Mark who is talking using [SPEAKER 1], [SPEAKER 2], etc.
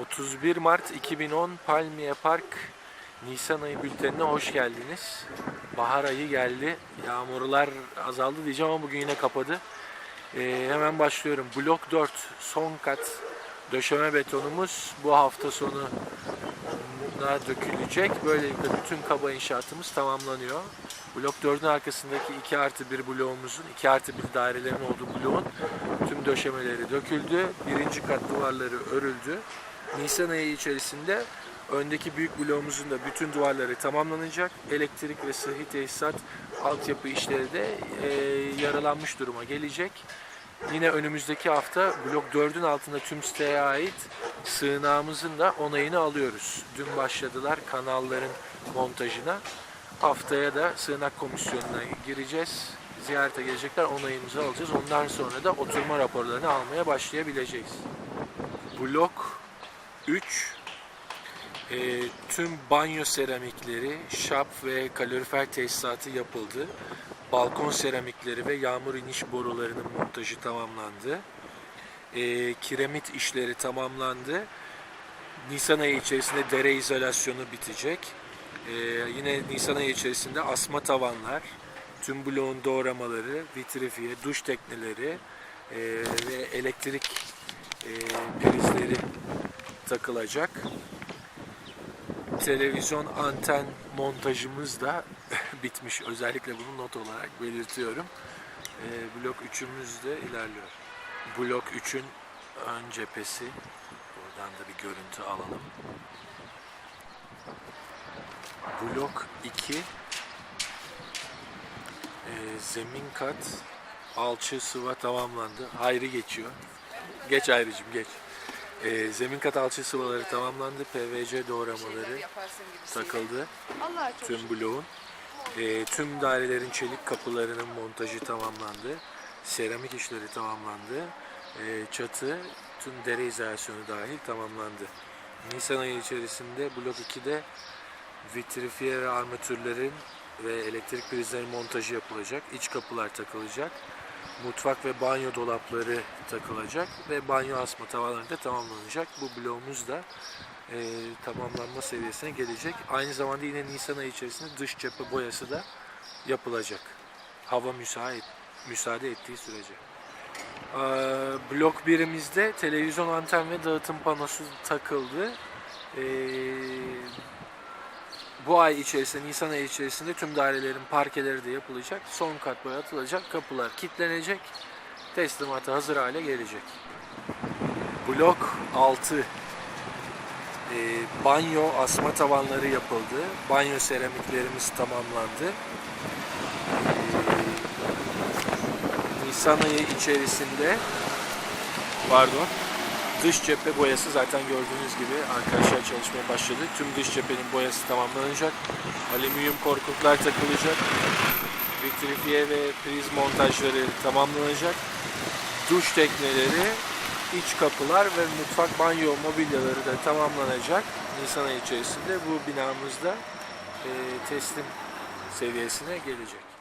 [SPEAKER 1] 31 Mart 2010 Palmiye Park Nisan ayı bültenine hoş geldiniz. Bahar ayı geldi. Yağmurlar azaldı diyeceğim ama bugün yine kapadı. Ee, hemen başlıyorum. Blok 4 son kat döşeme betonumuz bu hafta sonu dökülecek. Böylelikle bütün kaba inşaatımız tamamlanıyor. Blok 4'ün arkasındaki 2 artı 1 bloğumuzun, 2 artı 1 dairelerin olduğu bloğun tüm döşemeleri döküldü. Birinci kat duvarları örüldü. Nisan ayı içerisinde öndeki büyük bloğumuzun da bütün duvarları tamamlanacak. Elektrik ve sıhhi tesisat altyapı işleri de e, yaralanmış duruma gelecek. Yine önümüzdeki hafta blok 4'ün altında tüm siteye ait sığınağımızın da onayını alıyoruz. Dün başladılar kanalların montajına. Haftaya da sığınak komisyonuna gireceğiz. Ziyarete gelecekler, onayımızı alacağız. Ondan sonra da oturma raporlarını almaya başlayabileceğiz. Blok 3 e, tüm banyo seramikleri, şap ve kalorifer tesisatı yapıldı. Balkon seramikleri ve yağmur iniş borularının montajı tamamlandı. E, kiremit işleri tamamlandı. Nisan ayı içerisinde dere izolasyonu bitecek. E, yine Nisan ayı içerisinde asma tavanlar, tüm bloğun doğramaları, vitrifiye, duş tekneleri e, ve elektrik e, prizleri takılacak. Televizyon anten montajımız da bitmiş. Özellikle bunu not olarak belirtiyorum. Ee, blok 3'ümüz de ilerliyor. Blok 3'ün ön cephesi. Buradan da bir görüntü alalım. Blok 2 ee, zemin kat alçı sıva tamamlandı. Hayri geçiyor. Geç ayrıcım geç. Ee, zemin kat alçı sıvaları tamamlandı. PVC doğramaları takıldı tüm bloğun. Ee, tüm dairelerin çelik kapılarının montajı tamamlandı. Seramik işleri tamamlandı. Ee, çatı tüm dere izolasyonu dahil tamamlandı. Nisan ayı içerisinde blok 2'de vitrifiye armatürlerin ve elektrik prizlerinin montajı yapılacak. İç kapılar takılacak. Mutfak ve banyo dolapları takılacak ve banyo asma tavanları da tamamlanacak. Bu bloğumuz da e, tamamlanma seviyesine gelecek. Aynı zamanda yine Nisan ayı içerisinde dış cephe boyası da yapılacak. Hava müsait, müsaade ettiği sürece. Ee, blok birimizde televizyon anten ve dağıtım panosu takıldı. Ee, bu ay içerisinde, Nisan ayı içerisinde tüm dairelerin parkeleri de yapılacak. Son kat boyatılacak. Kapılar kilitlenecek. Teslimata hazır hale gelecek. Blok 6 e, banyo asma tavanları yapıldı. Banyo seramiklerimiz tamamlandı. E, Nisan ayı içerisinde pardon dış cephe boyası zaten gördüğünüz gibi arkadaşlar çalışmaya başladı. Tüm dış cephenin boyası tamamlanacak. Alüminyum korkuluklar takılacak. Vitrifiye ve priz montajları tamamlanacak. Duş tekneleri, iç kapılar ve mutfak banyo mobilyaları da tamamlanacak. Nisan ayı içerisinde bu binamızda teslim seviyesine gelecek.